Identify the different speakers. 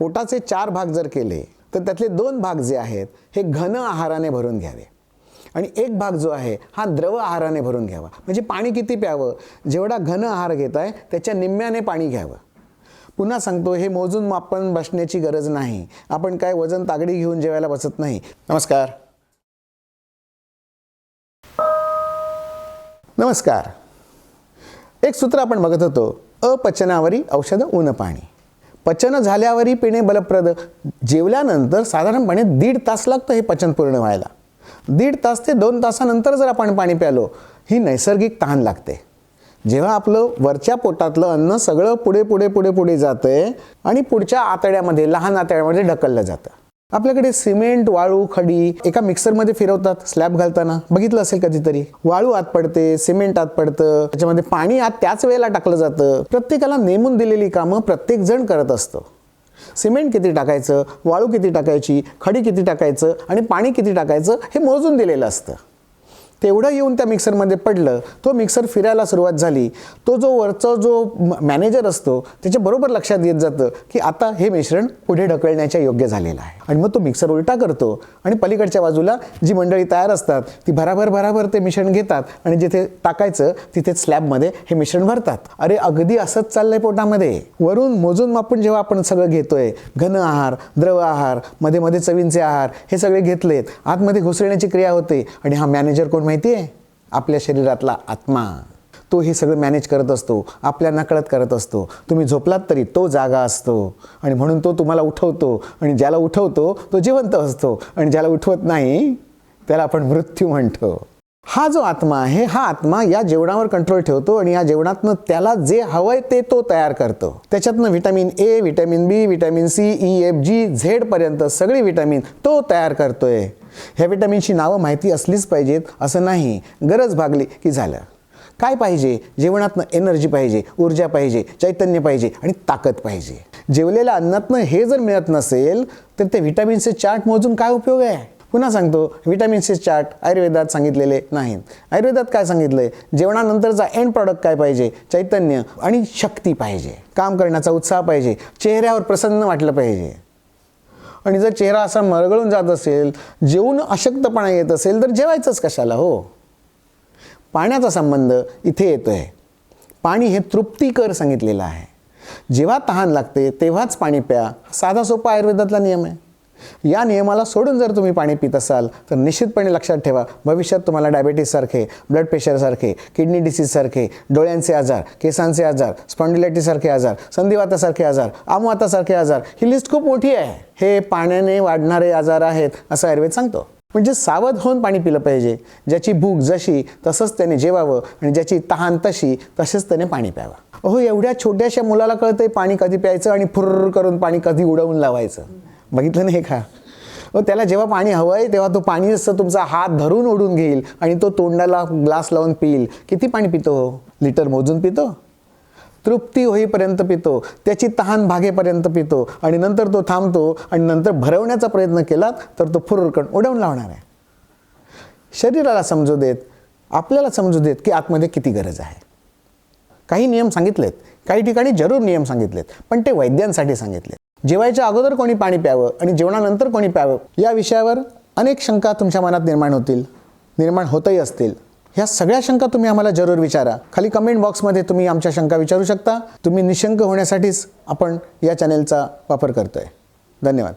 Speaker 1: पोटाचे चार भाग जर केले तर त्यातले दोन भाग जे आहेत हे घन आहाराने भरून घ्यावे. आणि एक भाग जो आहे हा द्रव आहाराने भरून घ्यावा. म्हणजे पाणी किती प्यावं? जेवढा घन आहार घेत आहे त्याच्या निम्म्याने पाणी घ्यावं. पुन्हा सांगतो हे मोजून मापन बसण्याची गरज नाही. आपण काय वजन तागडी घेऊन जेवायला बसत नाही. नमस्कार. नमस्कार. एक सूत्र आपण बघत होतो अपचनावरी औषध ऊन पाणी. पचन झाल्यावरही पिणे बलप्रद. जेवल्यानंतर साधारणपणे दीड तास लागतं हे पचन पूर्ण व्हायला. दीड तास ते दोन तासानंतर जर आपण पाणी प्यालो ही नैसर्गिक तहान लागते. जेव्हा आपलं वरच्या पोटातलं अन्न सगळं पुढे पुढे पुढे पुढे जातं आणि पुढच्या आतड्यामध्ये लहान आतड्यामध्ये ढकललं जातं. आपल्याकडे सिमेंट वाळू खडी एका मिक्सरमध्ये फिरवतात स्लॅब घालताना. बघितलं असेल कधीतरी? वाळू आत पडते सिमेंट आत पडतं त्याच्यामध्ये पाणी आत त्याच वेळेला टाकलं जातं. प्रत्येकाला नेमून दिलेली कामं प्रत्येक जण करत असतं. सिमेंट किती टाकायचं वाळू किती टाकायची खडी किती टाकायचं आणि पाणी किती टाकायचं हे मोजून दिलेलं असतं. तेवढं येऊन त्या मिक्सरमध्ये पडलं तो मिक्सर फिरायला सुरुवात झाली. तो जो वरचा जो मॅनेजर असतो त्याच्या बरोबर लक्षात येत जातं की आता हे मिश्रण पुढे ढकलण्याच्या योग्य झालेलं आहे. आणि मग तो मिक्सर उलटा करतो आणि पलीकडच्या बाजूला जी मंडळी तयार असतात ती भराभर भराभर ते मिश्रण घेतात आणि जिथे टाकायचं तिथे स्लॅबमध्ये हे मिश्रण भरतात. अरे अगदी असंच चाललंय पोटामध्ये. वरून मोजून मापून जेव्हा आपण सगळं घेतोय घन आहार द्रव आहारमध्ये मध्ये चवींचे आहार हे सगळे घेतलेत. आतमध्ये घुसळण्याची क्रिया होते आणि हा मॅनेजर कोण माहिती आहे आपल्या शरीरातला आत्मा. तो हे सगळं मॅनेज करत असतो आपल्या नकळत करत असतो. तुम्ही झोपलात तरी तो जागा असतो. आणि म्हणून तो तुम्हाला उठवतो. आणि ज्याला उठवतो तो जिवंत असतो. आणि ज्याला उठवत नाही त्याला आपण मृत्यू म्हणतो. हा जो आत्मा आहे हा आत्मा या जेवणावर कंट्रोल ठेवतो आणि या जेवणातनं त्याला जे हवंय ते तो तयार करतो. त्याच्यातनं vitamin A vitamin B vitamin C E F G झेडपर्यंत सगळी व्हिटॅमिन तो तयार करतोय. ह्या व्हिटॅमिनची नावं माहिती असलीच पाहिजेत असं नाही. गरज भागली की झालं. काय पाहिजे? जेवणातनं एनर्जी पाहिजे ऊर्जा पाहिजे चैतन्य पाहिजे आणि ताकद पाहिजे. जेवलेल्या अन्नातनं हे जर मिळत नसेल तर ते व्हिटॅमिनचे चार्ट मोजून काय उपयोग आहे? पुन्हा सांगतो व्हिटॅमिनचे चार्ट आयुर्वेदात सांगितलेले नाहीत. आयुर्वेदात काय सांगितलंय? जेवणानंतरचा एंड प्रॉडक्ट काय पाहिजे? चैतन्य आणि शक्ती पाहिजे. काम करण्याचा उत्साह पाहिजे. चेहऱ्यावर प्रसन्न वाटलं पाहिजे. आणि जर चेहरा असा मरगळून जात असेल जेवून अशक्तपणा येत असेल तर जेवायचंच कशाला हो? पाण्याचा संबंध इथे येतो आहे पाणी हे तृप्तिकर सांगितलेलं आहे. जेव्हा तहान लागते तेव्हाच पाणी प्या. साधा सोपा आयुर्वेदातला नियम आहे. या नियमाला सोडून जर तुम्ही पाणी पित असाल तर निश्चितपणे लक्षात ठेवा भविष्यात तुम्हाला डायबेटीससारखे ब्लड प्रेशरसारखे किडनी डिसीजसारखे डोळ्यांचे आजार केसांचे आजार स्पॉन्डिलायटिसारखे आजार संधिवातासारखे आजार आमवातासारखे आजार ही लिस्ट खूप मोठी आहे. हे पाण्याने वाढणारे आजार आहेत असं आयुर्वेद सांगतो. म्हणजे सावध होऊन पाणी पिलं पाहिजे. ज्याची भूक जशी तसंच त्याने जेवावं आणि ज्याची तहान तशी तसेच त्याने पाणी प्यावं. अहो एवढ्या छोट्याशा मुलाला कळतंय पाणी कधी प्यायचं आणि फुर्र करून पाणी कधी उडवून लावायचं. बघितलं नाही का? त्याला जेव्हा पाणी हवं आहे तेव्हा तो पाणी असं तुमचा हात धरून ओढून घेईल आणि तो तोंडाला ग्लास लावून पिईल. किती पाणी पितो हो? लिटर मोजून पितो? तृप्ती होईपर्यंत पितो. त्याची तहान भागेपर्यंत पितो. आणि नंतर तो थांबतो आणि नंतर भरवण्याचा प्रयत्न केला तर तो फुरकण उडवून लावणार आहे. शरीराला समजू देत आपल्याला समजू देत की आतमध्ये किती गरज आहे. काही नियम सांगितलेत. काही ठिकाणी जरूर नियम सांगितलेत पण ते वैद्यांसाठी सांगितलेत. जेवायच्या अगोदर कोणी पाणी प्यावं आणि जेवणानंतर कोणी प्यावं या विषयावर अनेक शंका तुमच्या मनात निर्माण होतील निर्माण होतही असतील. ह्या सगळ्या शंका तुम्ही आम्हाला जरूर विचारा. खाली कमेंट बॉक्समध्ये तुम्ही आमच्या शंका विचारू शकता. तुम्ही निशंक होण्यासाठीच आपण या चॅनेलचा वापर करतोय. धन्यवाद.